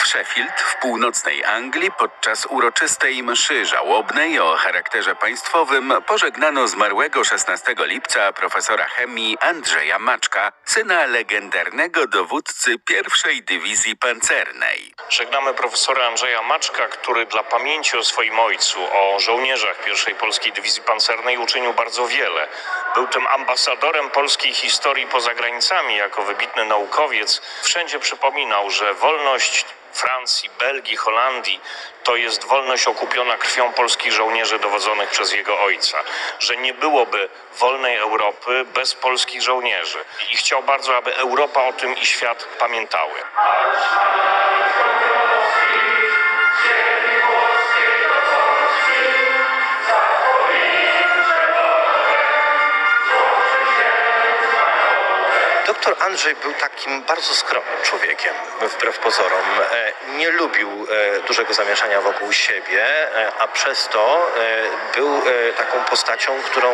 W Sheffield w północnej Anglii podczas uroczystej mszy żałobnej o charakterze państwowym pożegnano zmarłego 16 lipca profesora chemii Andrzeja Maczka, syna legendarnego dowódcy pierwszej dywizji pancernej. Żegnamy profesora Andrzeja Maczka, który dla pamięci o swoim ojcu, o żołnierzach pierwszej Polskiej Dywizji Pancernej uczynił bardzo wiele. Był tym ambasadorem polskiej historii poza granicami, jako wybitny naukowiec. Wszędzie przypominał, że wolność Francji, Belgii, Holandii to jest wolność okupiona krwią polskich żołnierzy dowodzonych przez jego ojca. Że nie byłoby wolnej Europy bez polskich żołnierzy. I chciał bardzo, aby Europa o tym i świat pamiętały. Doktor Andrzej był takim bardzo skromnym człowiekiem, wbrew pozorom. E, Nie lubił e, dużego zamieszania wokół siebie, e, a przez to był taką postacią, którą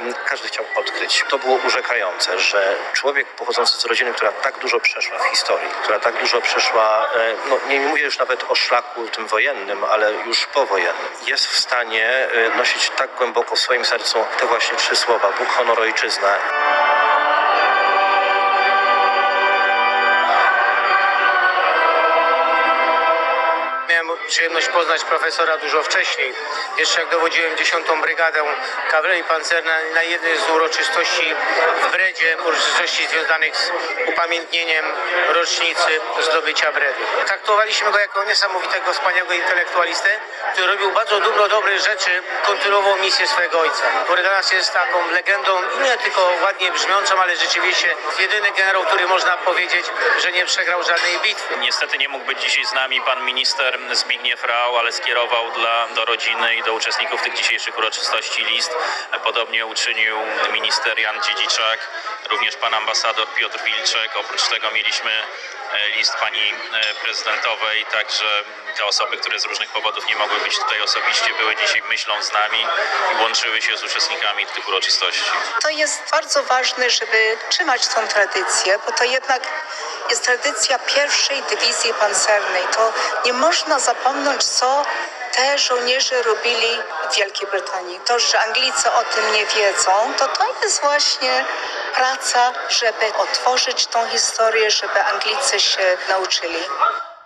m, każdy chciał odkryć. To było urzekające, że człowiek pochodzący z rodziny, która tak dużo przeszła w historii, która tak dużo przeszła, no nie mówię już nawet o szlaku tym wojennym, ale już powojennym, jest w stanie nosić tak głęboko w swoim sercu te właśnie trzy słowa Bóg, honor, ojczyzna. Przyjemność poznać profesora dużo wcześniej. Jeszcze jak dowodziłem 10 Brygadą Kawalerii Pancernej na jednej z uroczystości w Bredzie, uroczystości związanych z upamiętnieniem rocznicy zdobycia Bredy. Traktowaliśmy go jako niesamowitego, wspaniałego intelektualistę, który robił bardzo dużo dobrych rzeczy, kontynuował misję swojego ojca. Który dla nas jest taką legendą nie tylko ładnie brzmiącą, ale rzeczywiście jedyny generał, który można powiedzieć, że nie przegrał żadnej bitwy. Niestety nie mógł być dzisiaj z nami pan minister Zbigniew Rau, ale skierował dla, do rodziny i do uczestników tych dzisiejszych uroczystości list. Podobnie uczynił minister Jan Dziedziczak, również pan ambasador Piotr Wilczek. Oprócz tego mieliśmy e, list pani e, prezydentowej, także te osoby, które z różnych powodów nie mogły być tutaj osobiście, były dzisiaj myślą z nami i łączyły się z uczestnikami tych uroczystości. To jest bardzo ważne, żeby trzymać tą tradycję, bo to jednak jest tradycja pierwszej dywizji pancernej. To nie można zapomnieć, co te żołnierze robili w Wielkiej Brytanii. To, że Anglicy o tym nie wiedzą, to to jest właśnie praca, żeby otworzyć tą historię, żeby Anglicy się nauczyli.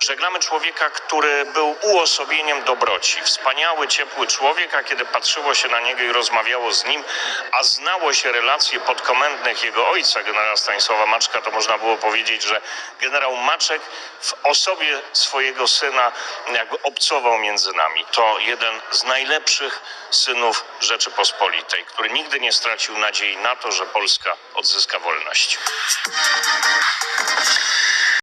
Żegnamy człowieka, który był uosobieniem dobroci. Wspaniały, ciepły człowiek, a kiedy patrzyło się na niego i rozmawiało z nim, a znało się relacje podkomendnych jego ojca, generała Stanisława Maczka, to można było powiedzieć, że generał Maczek w osobie swojego syna jakby obcował między nami. To jeden z najlepszych synów Rzeczypospolitej, który nigdy nie stracił nadziei na to, że Polska odzyska wolność.